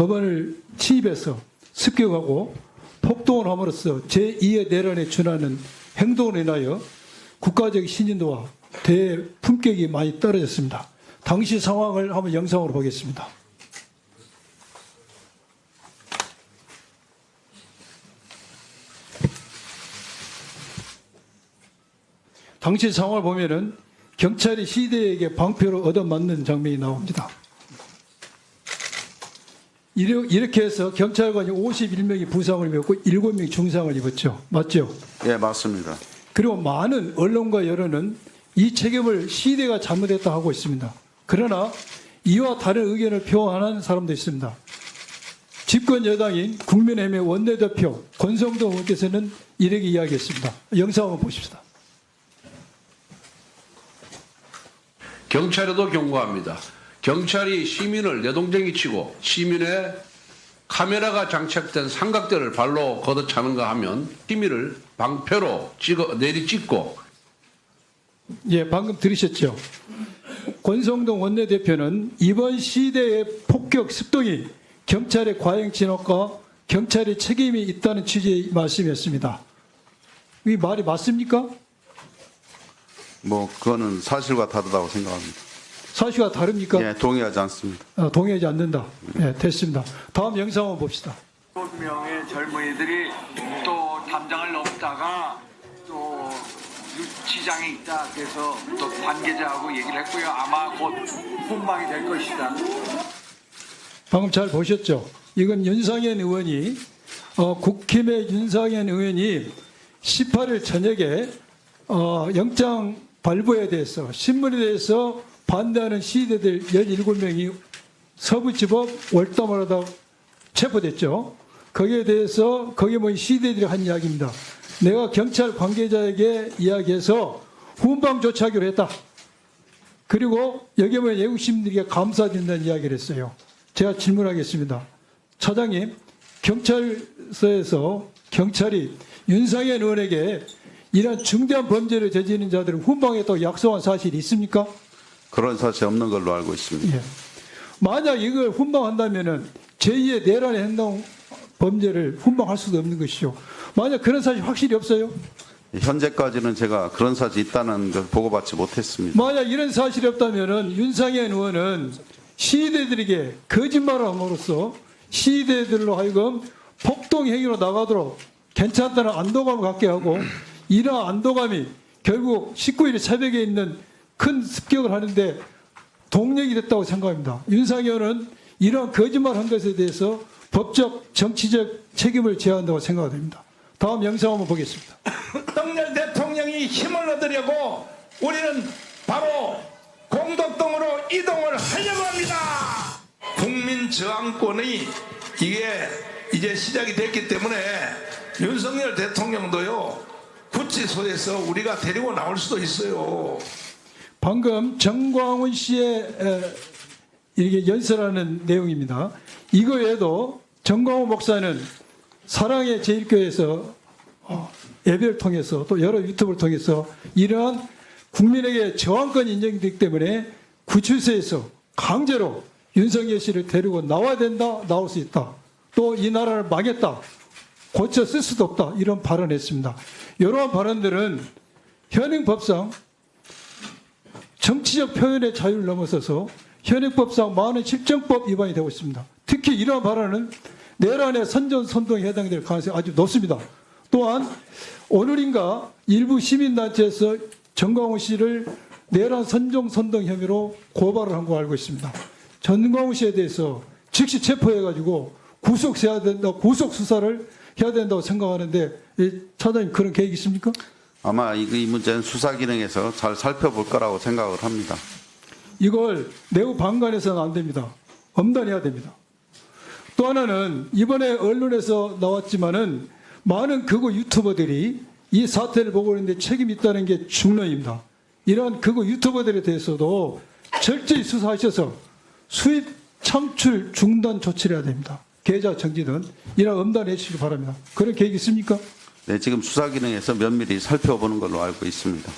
법원을 침입해서 습격하고 폭동을 함으로써 제2의 내란에 준하는 행동으로 인하여 국가적 신인도와 대품격이 많이 떨어졌습니다. 당시 상황을 한번 영상으로 보겠습니다. 당시 상황을 보면은 경찰이 시대에게 방패로 얻어맞는 장면이 나옵니다. 이렇게 해서 경찰관이 51명이 부상을 입었고 7명이 중상을 입었죠. 맞죠? 예, 맞습니다. 그리고 많은 언론과 여론은 이 책임을 시대가 잘못했다 하고 있습니다. 그러나 이와 다른 의견을 표하는 사람도 있습니다. 집권 여당인 국민의힘의 원내대표 권성동 의원께서는 이렇게 이야기했습니다. 영상 한번 보십시다. 경찰에도 경고합니다. 경찰이 시민을 내동댕이 치고 시민의 카메라가 장착된 삼각대를 발로 걷어차는가 하면 시민을 방패로 찍어 내리 찍고 예, 방금 들으셨죠? 권성동 원내대표는 이번 시대의 폭격 습동이 경찰의 과잉 진압과 경찰의 책임이 있다는 취지의 말씀이었습니다. 이 말이 맞습니까? 뭐 그거는 사실과 다르다고 생각합니다. 사실과 다릅니까? 예, 동의하지 않습니다. 어, 동의하지 않는다. 예, 됐습니다. 다음 영상 한번 봅시다. 명의 젊은이들이 또 담장을 넘다가 또 유치장에 있다 그래서 또 관계자하고 얘기를 했고요. 아마 곧 훈방이 될 것이다. 방금 잘 보셨죠? 이건 윤상현 의원이 어, 국힘의 윤상현 의원이 18일 저녁에 어, 영장 발부에 대해서 신문에 대해서 반대하는 시대들 17명이 서부지법 월담을 하다 체포됐죠. 거기에 대해서 거기에 모인 시대들이 한 이야기입니다. 내가 경찰 관계자에게 이야기해서 훈방 조치하기로 했다. 그리고 여기에 모인 외국 시민들에게 감사드린다는 이야기를 했어요. 제가 질문하겠습니다. 차장님, 경찰서에서 경찰이 윤상현 의원에게 이런 중대한 범죄를 저지르는 자들을 훈방했다고 약속한 사실이 있습니까? 그런 사실 없는 걸로 알고 있습니다. 예. 만약 이걸 훈방한다면은 제2의 내란의 행동 범죄를 훈방할 수도 없는 것이죠. 만약 그런 사실 확실히 없어요? 현재까지는 제가 그런 사실 있다는 걸 보고받지 못했습니다. 만약 이런 사실이 없다면은 윤상현 의원은 시대들에게 거짓말을 함으로써 시대들로 하여금 폭동 행위로 나가도록 괜찮다는 안도감을 갖게 하고 이러한 안도감이 결국 19일 새벽에 있는 큰 습격을 하는데 동력이 됐다고 생각합니다. 윤상현은 이러한 거짓말 한 것에 대해서 법적, 정치적 책임을 져야 한다고 생각됩니다. 다음 영상 한번 보겠습니다. 윤석열 대통령이 힘을 얻으려고 우리는 바로 공덕동으로 이동을 하려고 합니다. 국민 저항권이 이게 이제 시작이 됐기 때문에 윤석열 대통령도요 구치소에서 우리가 데리고 나올 수도 있어요. 방금 정광훈 씨의 에, 이렇게 연설하는 내용입니다. 이거 외에도 정광훈 목사는 사랑의 제일교회에서 어, 예배를 통해서 또 여러 유튜브를 통해서 이러한 국민에게 저항권이 인정되기 때문에 구치소에서 강제로 윤석열 씨를 데리고 나와야 된다, 나올 수 있다. 또 이 나라를 망했다, 고쳐 쓸 수도 없다. 이런 발언했습니다. 이러한 발언들은 현행법상 정치적 표현의 자유를 넘어서서 현행법상 많은 실정법 위반이 되고 있습니다. 특히 이러한 발언은 내란의 선전선동에 해당될 가능성이 아주 높습니다. 또한 오늘인가 일부 시민단체에서 정광훈 씨를 내란 선정선동 혐의로 고발을 한 거 알고 있습니다. 전광훈 씨에 대해서 즉시 체포해가지고 구속해야 된다, 구속 수사를 해야 된다고 생각하는데 이 차장님 그런 계획 있습니까? 아마 이, 이 문제는 수사 기능에서 잘 살펴볼 거라고 생각을 합니다. 이걸 내부 방관해서는 안 됩니다. 엄단해야 됩니다. 또 하나는 이번에 언론에서 나왔지만은 많은 극우 유튜버들이 이 사태를 보고 있는데 책임이 있다는 게 중론입니다. 이러한 극우 유튜버들에 대해서도 철저히 수사하셔서 수입 창출 중단 조치를 해야 됩니다. 계좌 정지든 이런 엄단해 주시기 바랍니다. 그런 계획 있습니까? 네, 지금 수사 기능에서 면밀히 살펴보는 걸로 알고 있습니다.